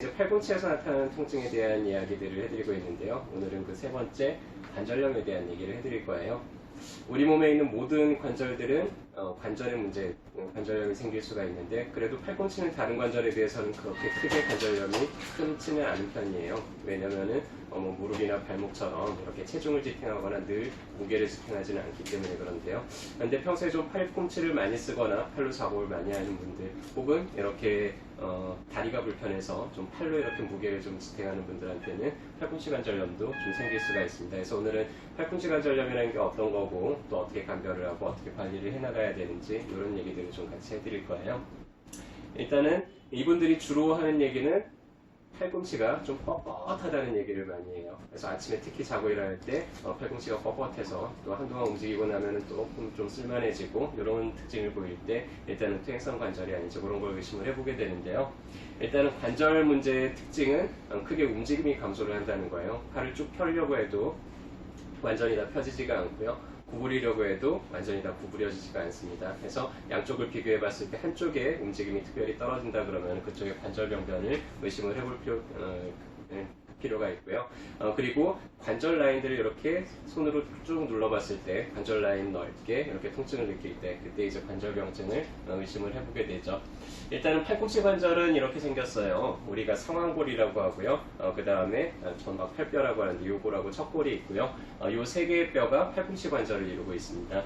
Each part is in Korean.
이제 팔꿈치에서 나타나는 통증에 대한 이야기들을 해드리고 있는데요. 오늘은 그 세 번째 관절염에 대한 얘기를 해드릴 거예요. 우리 몸에 있는 모든 관절들은 어, 관절의 문제, 어, 관절염이 생길 수가 있는데 그래도 팔꿈치는 다른 관절에 비해서는 그렇게 크게 관절염이 흔치는 않은 편이에요. 왜냐면은 어, 뭐 무릎이나 발목처럼 이렇게 체중을 지탱하거나 늘 무게를 지탱하지는 않기 때문에 그런데요. 근데 평소에 좀 팔꿈치를 많이 쓰거나 팔로 작업을 많이 하는 분들 혹은 이렇게 어, 다리가 불편해서 좀 팔로 이렇게 무게를 좀 지탱하는 분들한테는 팔꿈치 관절염도 좀 생길 수가 있습니다. 그래서 오늘은 팔꿈치 관절염이라는 게 어떤 거고 또 어떻게 감별을 하고 어떻게 관리를 해나가야 되는지 이런 얘기들을 좀 같이 해드릴 거예요. 일단은 이분들이 주로 하는 얘기는 팔꿈치가 좀 뻣뻣하다는 얘기를 많이 해요. 그래서 아침에 특히 자고 일어날 때 어, 팔꿈치가 뻣뻣해서 또 한동안 움직이고 나면은 조금 좀 쓸만해지고 이런 특징을 보일 때 일단은 퇴행성 관절이 아닌지 그런 걸 의심을 해보게 되는데요. 일단은 관절 문제의 특징은 어, 크게 움직임이 감소를 한다는 거예요. 팔을 쭉 펴려고 해도 완전히 다 펴지지가 않고요. 구부리려고 해도 완전히 다 구부려지지가 않습니다. 그래서 양쪽을 비교해 봤을 때 한쪽에 움직임이 특별히 떨어진다 그러면 그쪽에 관절 병변을 의심을 해볼 필요, 어, 네, 필요가 있고요. 어, 그리고 관절 라인들을 이렇게 손으로 쭉 눌러봤을 때 관절 라인 넓게 이렇게 통증을 느낄 때 그때 이제 관절병증을 어, 의심을 해보게 되죠. 일단은 팔꿈치 관절은 이렇게 생겼어요. 우리가 상완골이라고 하고요. 그 다음에 전막 팔뼈라고 하는데 요골하고 척골이 있고요. 요세 개의 뼈가 팔꿈치 관절을 이루고 있습니다.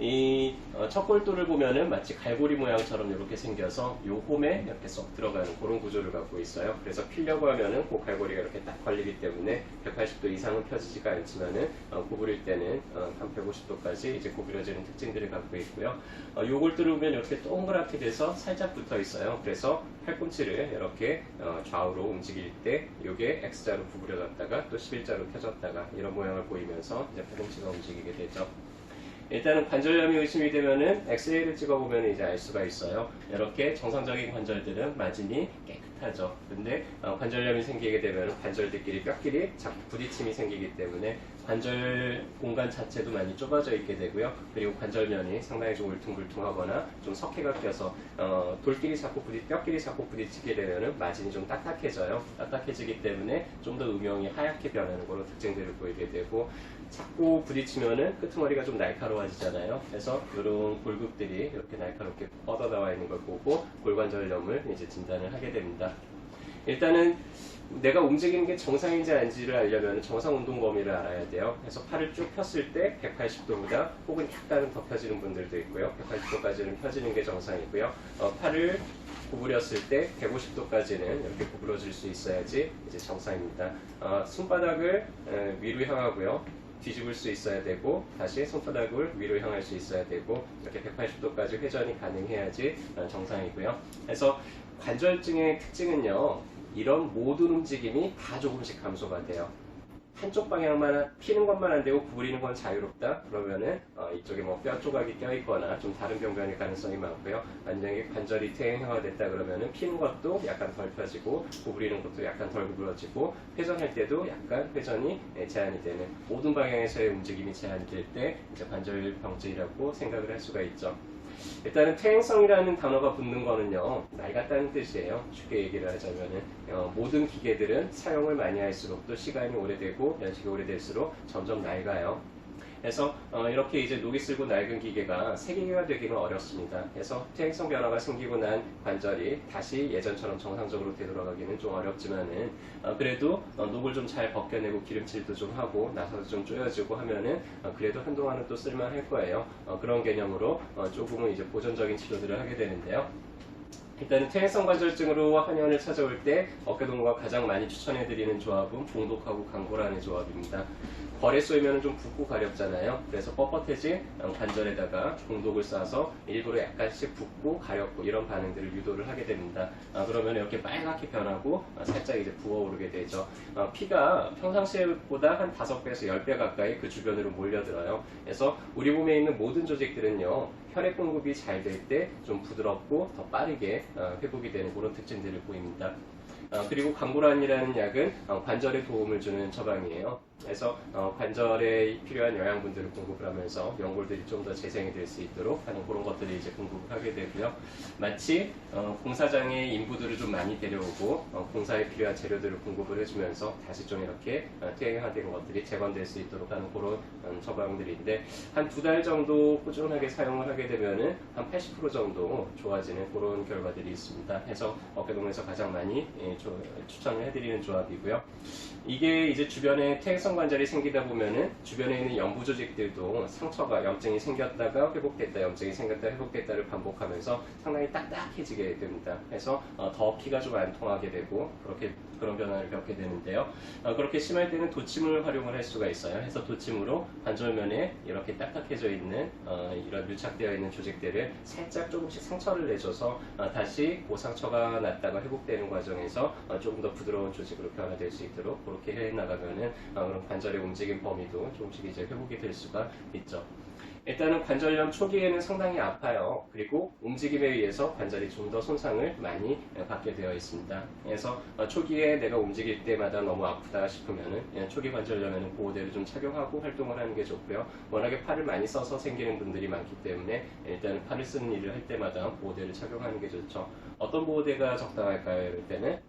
이 어, 척골도를 보면은 마치 갈고리 모양처럼 이렇게 생겨서 요 홈에 이렇게 쏙 들어가는 그런 구조를 갖고 있어요. 그래서 피려고 하면은 그 갈고리가 이렇게 딱 걸리기 때문에 180도 이상은 펴지지가 않지만은 어, 구부릴 때는 어, 한 150도까지 이제 구부려지는 특징들을 갖고 있고요. 어, 요걸 뚫으면 이렇게 동그랗게 돼서 살짝 붙어 있어요. 그래서 팔꿈치를 이렇게 어, 좌우로 움직일 때 요게 X자로 구부려졌다가 또 11자로 펴졌다가 이런 모양을 보이면서 이제 팔꿈치가 움직이게 되죠. 일단은 관절염이 의심이 되면은 엑스레이를 찍어보면 이제 알 수가 있어요. 이렇게 정상적인 관절들은 마진이 깨끗 하죠. 근데 어, 관절염이 생기게 되면 관절들끼리 뼈끼리 자꾸 부딪힘이 생기기 때문에 관절 공간 자체도 많이 좁아져 있게 되고요. 그리고 관절면이 상당히 좀 울퉁불퉁하거나 좀 석회가 껴서 어, 돌끼리 자꾸 부딪 뼈끼리 자꾸 부딪히게 되면은 마진이 좀 딱딱해져요. 딱딱해지기 때문에 좀 더 음영이 하얗게 변하는 그런 특징들을 보이게 되고 자꾸 부딪히면은 끄트머리가 좀 날카로워지잖아요. 그래서 이런 골극들이 이렇게 날카롭게 뻗어 나와 있는 걸 보고 골관절염을 이제 진단을 하게 됩니다. 일단은 내가 움직이는 게 정상인지 아닌지를 알려면 정상 운동 범위를 알아야 돼요. 그래서 팔을 쭉 폈을 때 180도보다 혹은 약간은 더 펴지는 분들도 있고요. 180도까지는 펴지는 게 정상이고요. 어, 팔을 구부렸을 때 150도까지는 이렇게 구부러질 수 있어야지 이제 정상입니다. 어, 손바닥을 에, 위로 향하고요. 뒤집을 수 있어야 되고 다시 손바닥을 위로 향할 수 있어야 되고 이렇게 180도까지 회전이 가능해야지 어, 정상이고요. 그래서 관절증의 특징은요. 이런 모든 움직임이 다 조금씩 감소가 돼요. 한쪽 방향만 피는 것만 안 되고 구부리는 건 자유롭다. 그러면은 어, 이쪽에 뭐 뼈 조각이 껴 있거나 좀 다른 병변일 가능성이 많고요. 만약에 관절이 퇴행형화 됐다 그러면은 피는 것도 약간 덜 펴지고 구부리는 것도 약간 덜 구부러지고 회전할 때도 약간 회전이 예, 제한이 되는 모든 방향에서의 움직임이 제한이 될때 이제 관절 병증이라고 생각을 할 수가 있죠. 일단은 퇴행성이라는 단어가 붙는 거는요 같다는 뜻이에요. 쉽게 얘기를 하자면은 어, 모든 기계들은 사용을 많이 할수록 또 시간이 오래되고 연식이 오래될수록 점점 낡아요 그래서 어, 이렇게 이제 녹이 슬고 낡은 기계가 세계가 되기는 어렵습니다. 그래서 퇴행성 변화가 생기고 난 관절이 다시 예전처럼 정상적으로 되돌아가기는 좀 어렵지만은 어, 그래도 어, 녹을 좀 잘 벗겨내고 기름칠도 좀 하고 나사도 좀 쪼여지고 하면은 어, 그래도 한동안은 또 쓸만할 거예요. 어, 그런 개념으로 어, 조금은 이제 보존적인 치료들을 하게 되는데요. 일단은 퇴행성 관절증으로 한의원을 찾아올 때 어깨동무가 가장 많이 추천해드리는 조합은 봉독하고 강고라는 조합입니다. 거래 쏘이면 좀 붓고 가렵잖아요. 그래서 뻣뻣해진 관절에다가 봉독을 싸서 일부러 약간씩 붓고 가렵고 이런 반응들을 유도를 하게 됩니다. 아, 그러면 이렇게 빨갛게 변하고 아, 살짝 이제 부어오르게 되죠. 아, 피가 평상시보다 한 5배에서 10배 가까이 그 주변으로 몰려들어요. 그래서 우리 몸에 있는 모든 조직들은요. 혈액 공급이 잘 될 때 좀 부드럽고 더 빠르게 어, 회복이 되는 그런 특징들을 보입니다. 어, 그리고 강고란이라는 약은 어, 관절에 도움을 주는 처방이에요. 그래서 어, 관절에 필요한 영양분들을 공급을 하면서 연골들이 좀 더 재생이 될 수 있도록 하는 그런 것들을 이제 공급을 하게 되고요. 마치 어, 공사장에 인부들을 좀 많이 데려오고 어, 공사에 필요한 재료들을 공급을 해주면서 다시 좀 이렇게 어, 퇴행화된 것들이 재건될 수 있도록 하는 그런 음, 처방들인데 한 두 달 정도 꾸준하게 사용을 하게 되면은 한 80% 정도 좋아지는 그런 결과들이 있습니다. 해서 어깨동에서 가장 많이 예, 조- 추천을 해드리는 조합이고요. 이게 이제 주변에 퇴행성 관절이 생기다 보면은 주변에 있는 연부 조직들도 상처가 염증이 생겼다가 회복됐다 염증이 생겼다 회복됐다를 반복하면서 상당히 딱딱해지게 됩니다. 그래서 어, 더 피가 좀 안 통하게 되고 그렇게 그런 변화를 겪게 되는데요. 어, 그렇게 심할 때는 도침을 활용을 할 수가 있어요. 해서 도침으로 관절면에 이렇게 딱딱해져 있는 어, 이런 밀착되어 있는 조직들을 살짝 조금씩 상처를 내줘서 어, 다시 그 상처가 났다가 회복되는 과정에서 어, 조금 더 부드러운 조직으로 변화될 수 있도록 그렇게 해 나가면은 어, 그런 관절의 움직임 범위도 조금씩 이제 회복이 될 수가 있죠. 일단은 관절염 초기에는 상당히 아파요. 그리고 움직임에 의해서 관절이 좀 더 손상을 많이 예, 받게 되어 있습니다. 그래서 어, 초기에 내가 움직일 때마다 너무 아프다 싶으면은 예, 초기 관절염에는 보호대를 좀 착용하고 활동을 하는 게 좋고요. 워낙에 팔을 많이 써서 생기는 분들이 많기 때문에 일단은 팔을 쓰는 일을 할 때마다 보호대를 착용하는 게 좋죠. 어떤 보호대가 적당할까요? 이럴 때는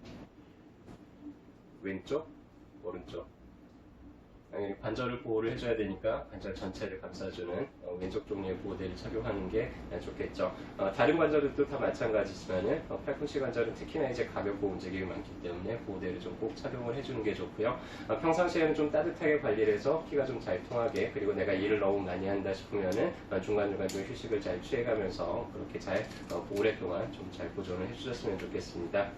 왼쪽, 오른쪽. 당연히 관절을 보호를 해줘야 되니까 관절 전체를 감싸주는 어, 왼쪽 종류의 보호대를 착용하는 게 어, 좋겠죠. 어, 다른 관절들도 다 마찬가지지만은 어, 팔꿈치 관절은 특히나 이제 가볍고 움직임이 많기 때문에 보호대를 좀 꼭 착용을 해주는 게 좋고요. 어, 평상시에는 좀 따뜻하게 관리를 해서 피가 좀 잘 통하게 그리고 내가 일을 너무 많이 한다 싶으면은 어, 중간중간 좀 휴식을 잘 취해가면서 그렇게 잘 어, 오랫동안 좀 잘 보존을 해주셨으면 좋겠습니다.